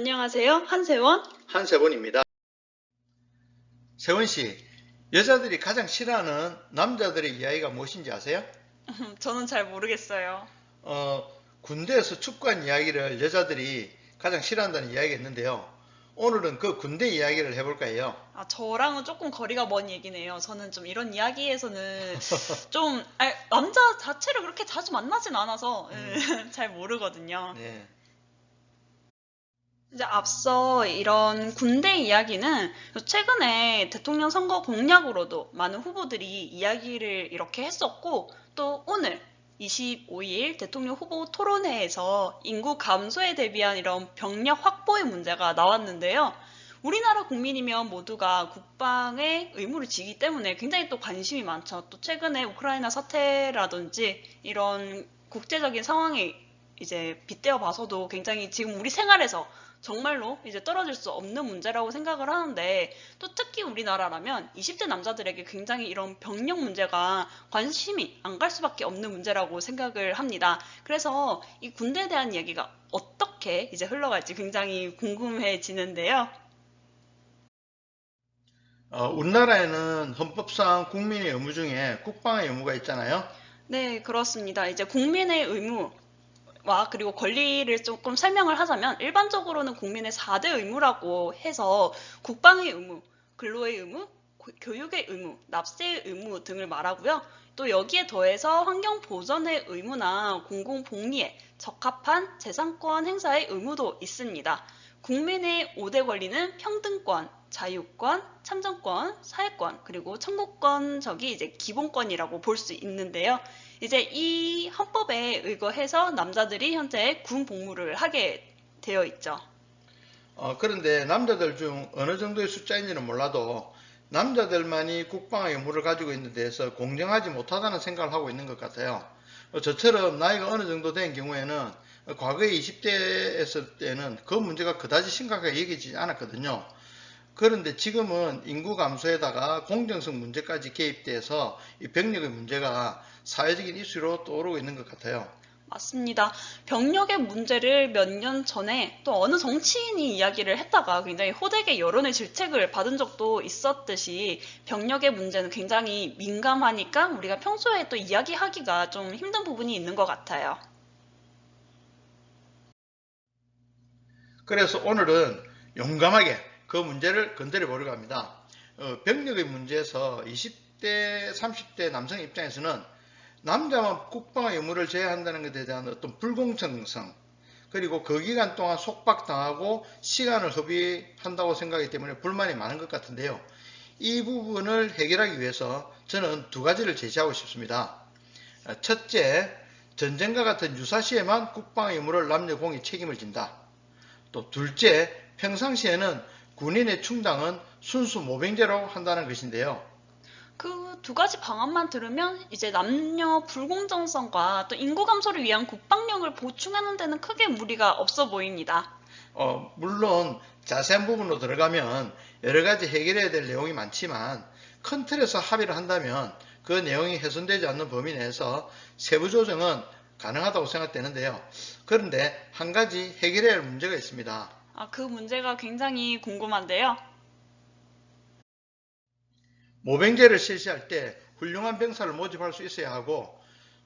안녕하세요. 한세원. 한세원입니다. 세원 씨, 여자들이 가장 싫어하는 남자들의 이야기가 무엇인지 아세요? 저는 잘 모르겠어요. 어, 군대에서 축구한 이야기를 여자들이 가장 싫어한다는 이야기가 있는데요. 오늘은 그 군대 이야기를 해볼 거예요. 아, 저랑은 조금 거리가 먼 얘기네요. 저는 좀 이런 이야기에서는 좀 아, 남자 자체를 그렇게 자주 만나진 않아서 예, 잘 모르거든요. 네. 이제 앞서 이런 군대 이야기는 최근에 대통령 선거 공약으로도 많은 후보들이 이야기를 이렇게 했었고 또 오늘 25일 대통령 후보 토론회에서 인구 감소에 대비한 이런 병력 확보의 문제가 나왔는데요. 우리나라 국민이면 모두가 국방의 의무를 지기 때문에 굉장히 또 관심이 많죠. 또 최근에 우크라이나 사태라든지 이런 국제적인 상황에 이제 빗대어 봐서도 굉장히 지금 우리 생활에서 정말로 이제 떨어질 수 없는 문제라고 생각을 하는데 또 특히 우리나라라면 20대 남자들에게 굉장히 이런 병력 문제가 관심이 안 갈 수밖에 없는 문제라고 생각을 합니다. 그래서 이 군대에 대한 얘기가 어떻게 이제 흘러갈지 굉장히 궁금해지는데요. 어, 우리나라에는 헌법상 국민의 의무 중에 국방의 의무가 있잖아요. 네, 그렇습니다. 이제 국민의 의무 와 그리고 권리를 조금 설명을 하자면 일반적으로는 국민의 4대 의무라고 해서 국방의 의무, 근로의 의무, 고- 교육의 의무, 납세의 의무 등을 말하고요. 또 여기에 더해서 환경 보전의 의무나 공공 복리에 적합한 재산권 행사의 의무도 있습니다. 국민의 5대 권리는 평등권, 자유권, 참정권, 사회권, 그리고 청구권 적이 이제 기본권이라고 볼 수 있는데요. 이제 이 헌법에 의거해서 남자들이 현재 군 복무를 하게 되어 있죠. 어, 그런데 남자들 중 어느 정도의 숫자인지는 몰라도 남자들만이 국방의 의무를 가지고 있는 데에서 공정하지 못하다는 생각을 하고 있는 것 같아요. 어, 저처럼 나이가 어느 정도 된 경우에는 과거에 20대였을 때는 그 문제가 그다지 심각하게 여기지 않았거든요. 그런데 지금은 인구 감소에다가 공정성 문제까지 개입돼서 이 병력의 문제가 사회적인 이슈로 떠오르고 있는 것 같아요. 맞습니다. 병력의 문제를 몇 년 전에 또 어느 정치인이 이야기를 했다가 굉장히 호되게 여론의 질책을 받은 적도 있었듯이 병력의 문제는 굉장히 민감하니까 우리가 평소에 또 이야기하기가 좀 힘든 부분이 있는 것 같아요. 그래서 오늘은 용감하게 그 문제를 건드려 보려고 합니다. 어, 병력의 문제에서 20대, 30대 남성 입장에서는 남자만 국방의 의무를 제한한다는 것에 대한 어떤 불공정성, 그리고 그 기간 동안 속박당하고 시간을 허비한다고 생각하기 때문에 불만이 많은 것 같은데요. 이 부분을 해결하기 위해서 저는 두 가지를 제시하고 싶습니다. 어, 첫째, 전쟁과 같은 유사시에만 국방의 의무를 남녀 공이 책임을 진다. 또 둘째, 평상시에는 군인의 충당은 순수 모병제로 한다는 것인데요. 그 두 가지 방안만 들으면 이제 남녀 불공정성과 또 인구 감소를 위한 국방력을 보충하는 데는 크게 무리가 없어 보입니다. 어, 물론 자세한 부분으로 들어가면 여러 가지 해결해야 될 내용이 많지만 큰 틀에서 합의를 한다면 그 내용이 훼손되지 않는 범위 내에서 세부 조정은 가능하다고 생각되는데요. 그런데 한 가지 해결해야 할 문제가 있습니다. 아, 그 문제가 굉장히 궁금한데요. 모병제를 실시할 때 훌륭한 병사를 모집할 수 있어야 하고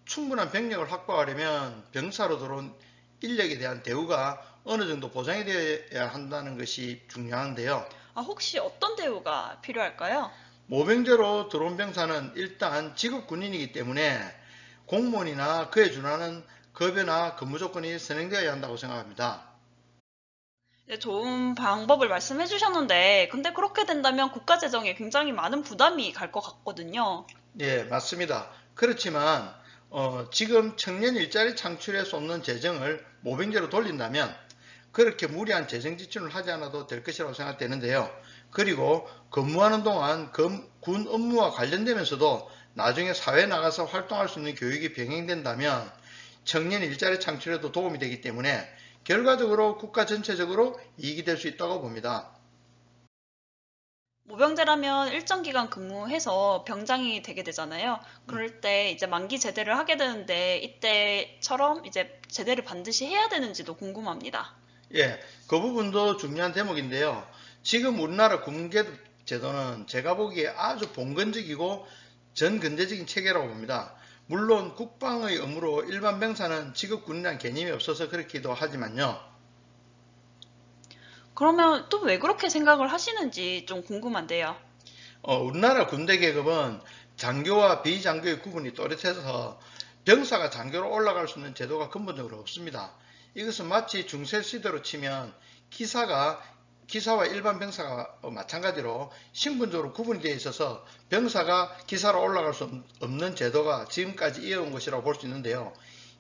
충분한 병력을 확보하려면 병사로 들어온 인력에 대한 대우가 어느 정도 보장이 되어야 한다는 것이 중요한데요. 아, 혹시 어떤 대우가 필요할까요? 모병제로 들어온 병사는 일단 직업 군인이기 때문에 공무원이나 그에 준하는 급여나 근무 조건이 선행되어야 한다고 생각합니다. 네, 좋은 방법을 말씀해 주셨는데, 근데 그렇게 된다면 국가 재정에 굉장히 많은 부담이 갈 것 같거든요. 예, 맞습니다. 그렇지만 어, 지금 청년 일자리 창출에 쏟는 재정을 모병제로 돌린다면 그렇게 무리한 재정 지출을 하지 않아도 될 것이라고 생각되는데요. 그리고 근무하는 동안 금- 군 업무와 관련되면서도 나중에 사회에 나가서 활동할 수 있는 교육이 병행된다면 청년 일자리 창출에도 도움이 되기 때문에 결과적으로 국가 전체적으로 이익이 될 수 있다고 봅니다. 모병제라면 일정 기간 근무해서 병장이 되게 되잖아요. 그럴 때 이제 만기 제대를 하게 되는데 이때처럼 이제 제대를 반드시 해야 되는지도 궁금합니다. 예, 그 부분도 중요한 대목인데요. 지금 우리나라 군계급 제도는 제가 보기에 아주 봉건적이고 전근대적인 체계라고 봅니다. 물론 국방의 의무로 일반 병사는 직업 군이라는 개념이 없어서 그렇기도 하지만요. 그러면 또 왜 그렇게 생각을 하시는지 좀 궁금한데요. 어, 우리나라 군대 계급은 장교와 비장교의 구분이 또렷해서 병사가 장교로 올라갈 수 있는 제도가 근본적으로 없습니다. 이것은 마치 중세 시대로 치면 기사가 기사와 일반 병사가 마찬가지로 신분적으로 구분이 되어 있어서 병사가 기사로 올라갈 수 없는 제도가 지금까지 이어온 것이라고 볼 수 있는데요.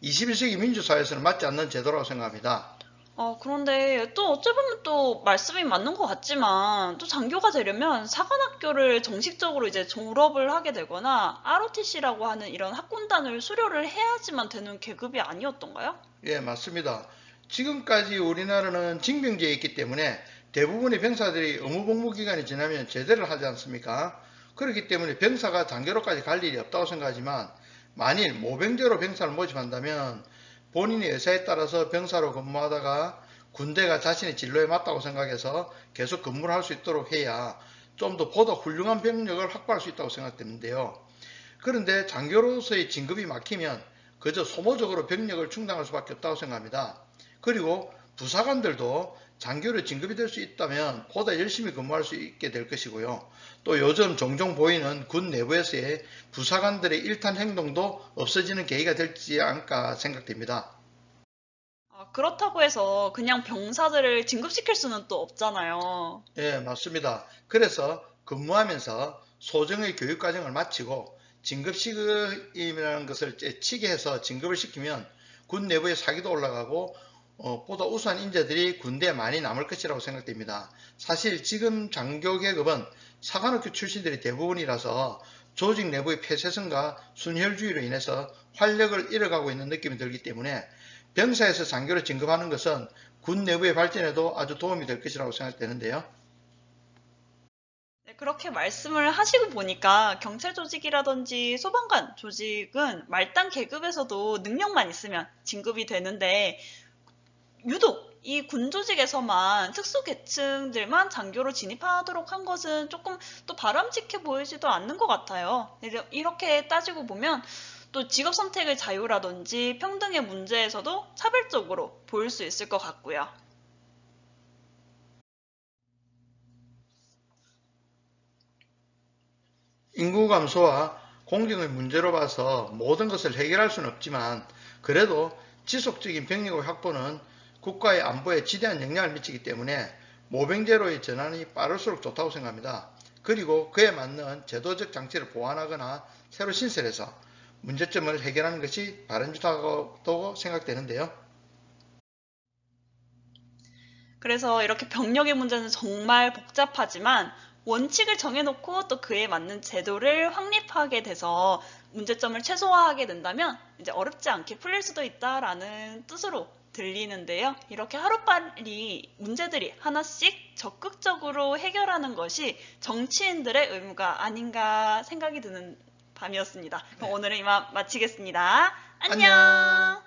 21세기 민주사회에서는 맞지 않는 제도라고 생각합니다. 어, 그런데 또 어찌 보면 또 말씀이 맞는 것 같지만 또 장교가 되려면 사관학교를 정식적으로 이제 졸업을 하게 되거나 ROTC라고 하는 이런 학군단을 수료를 해야지만 되는 계급이 아니었던가요? 예, 맞습니다. 지금까지 우리나라는 징병제에 있기 때문에 대부분의 병사들이 의무 복무 기간이 지나면 제대를 하지 않습니까? 그렇기 때문에 병사가 장교로까지 갈 일이 없다고 생각하지만 만일 모병제로 병사를 모집한다면 본인의 의사에 따라서 병사로 근무하다가 군대가 자신의 진로에 맞다고 생각해서 계속 근무를 할 수 있도록 해야 좀 더 보다 훌륭한 병력을 확보할 수 있다고 생각되는데요. 그런데 장교로서의 진급이 막히면 그저 소모적으로 병력을 충당할 수밖에 없다고 생각합니다. 그리고 부사관들도 장교로 진급이 될 수 있다면 보다 열심히 근무할 수 있게 될 것이고요. 또 요즘 종종 보이는 군 내부에서의 부사관들의 일탄 행동도 없어지는 계기가 될지 않을까 생각됩니다. 아, 그렇다고 해서 그냥 병사들을 진급시킬 수는 또 없잖아요. 예, 맞습니다. 그래서 근무하면서 소정의 교육 과정을 마치고 진급시급이라는 것을 치게 해서 진급을 시키면 군 내부의 사기도 올라가고 어, 보다 우수한 인재들이 군대에 많이 남을 것이라고 생각됩니다. 사실 지금 장교 계급은 사관학교 출신들이 대부분이라서 조직 내부의 폐쇄성과 순혈주의로 인해서 활력을 잃어가고 있는 느낌이 들기 때문에 병사에서 장교로 진급하는 것은 군 내부의 발전에도 아주 도움이 될 것이라고 생각되는데요. 네, 그렇게 말씀을 하시고 보니까 경찰 조직이라든지 소방관 조직은 말단 계급에서도 능력만 있으면 진급이 되는데 유독 이 군 조직에서만 특수 계층들만 장교로 진입하도록 한 것은 조금 또 바람직해 보이지도 않는 것 같아요. 이렇게 따지고 보면 또 직업 선택의 자유라든지 평등의 문제에서도 차별적으로 보일 수 있을 것 같고요. 인구 감소와 공경의 문제로 봐서 모든 것을 해결할 수는 없지만 그래도 지속적인 병력의 확보는 국가의 안보에 지대한 영향을 미치기 때문에 모병제로의 전환이 빠를수록 좋다고 생각합니다. 그리고 그에 맞는 제도적 장치를 보완하거나 새로 신설해서 문제점을 해결하는 것이 바람직하다고 생각되는데요. 그래서 이렇게 병력의 문제는 정말 복잡하지만 원칙을 정해놓고 또 그에 맞는 제도를 확립하게 돼서 문제점을 최소화하게 된다면 이제 어렵지 않게 풀릴 수도 있다라는 뜻으로 들리는데요. 이렇게 하루빨리 문제들이 하나씩 적극적으로 해결하는 것이 정치인들의 의무가 아닌가 생각이 드는 밤이었습니다. 그럼 오늘은 이만 마치겠습니다. 안녕. 안녕.